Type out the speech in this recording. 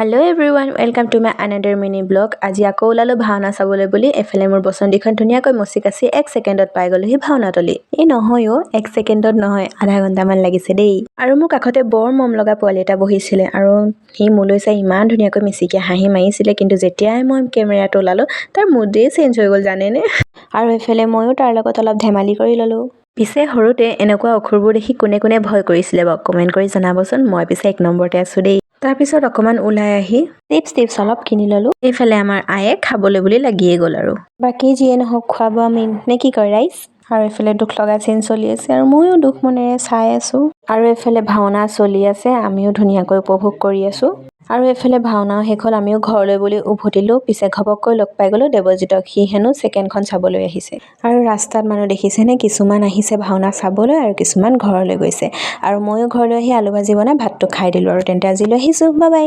Hello' everyone welcome to my another mini blog আজি আকৌ ওলালোঁ ভাওনা চাবলৈ বুলি। এফালে মোৰ বচন্তিখন ধুনীয়াকৈ মচি কাচি এক ছেকেণ্ডত পাই গ'লোহি ভাওনাতলি এই নহয় অ' এক ছেকেণ্ডত নহয় আধা ঘণ্টামান লাগিছে দেই। আৰু মোৰ কাষতে বৰ মৰম লগা পোৱালি এটা বহিছিলে আৰু সি মোলৈ চাই ইমান ধুনীয়াকৈ মিচিকীয়া হাঁহি মাৰিছিলে কিন্তু যেতিয়াই মই কেমেৰাটো ওলালোঁ তাৰ মুডেই চেঞ্জ হৈ গ'ল জানেনে? আৰু এইফালে ময়ো তাৰ লগত অলপ ধেমালি কৰি ল'লোঁ। পিছে সৰুতে এনেকুৱা অসুৰবোৰ দেখি কোনে কোনে ভয় কৰিছিলে বাৰু? কমেণ্ট কৰি জনাবচোন মই পিছে এক নম্বৰতে আছোঁ দেই। তাৰপিছত অকণমান ওলাই আহি টিপছ টিপছ অলপ কিনি ল'লোঁ। এইফালে আমাৰ আয়ে খাবলৈ বুলি লাগিয়ে গ'ল আৰু। বাকী যিয়ে নহওক খোৱা বোৱা মেইন নে কি কয় ৰাইজ আৰু এইফালে দুখ লগা চিন চলি আছে আৰু ময়ো দুখ মনেৰে চাই আছোঁ। আৰু এইফালে ভাওনা চলি আছে আমিও ধুনীয়াকৈ উপভোগ কৰি আছোঁ। আৰু এইফালে ভাওনাও শেষ হ'ল আমিও ঘৰলৈ বুলি উভতিলোঁ পিছে ঘপককৈ লগ পাই গ'লোঁ দেৱজিতক সি হেনো ছেকেণ্ডখন চাবলৈ আহিছে। আৰু ৰাস্তাত মানুহ দেখিছেনে কিছুমান আহিছে ভাওনা চাবলৈ আৰু কিছুমান ঘৰলৈ গৈছে। আৰু ময়ো ঘৰলৈ আহি আলু ভাজি বনাই ভাতটো খাই দিলোঁ আৰু তেন্তে আজিলৈ আহিছোঁ বা বাই।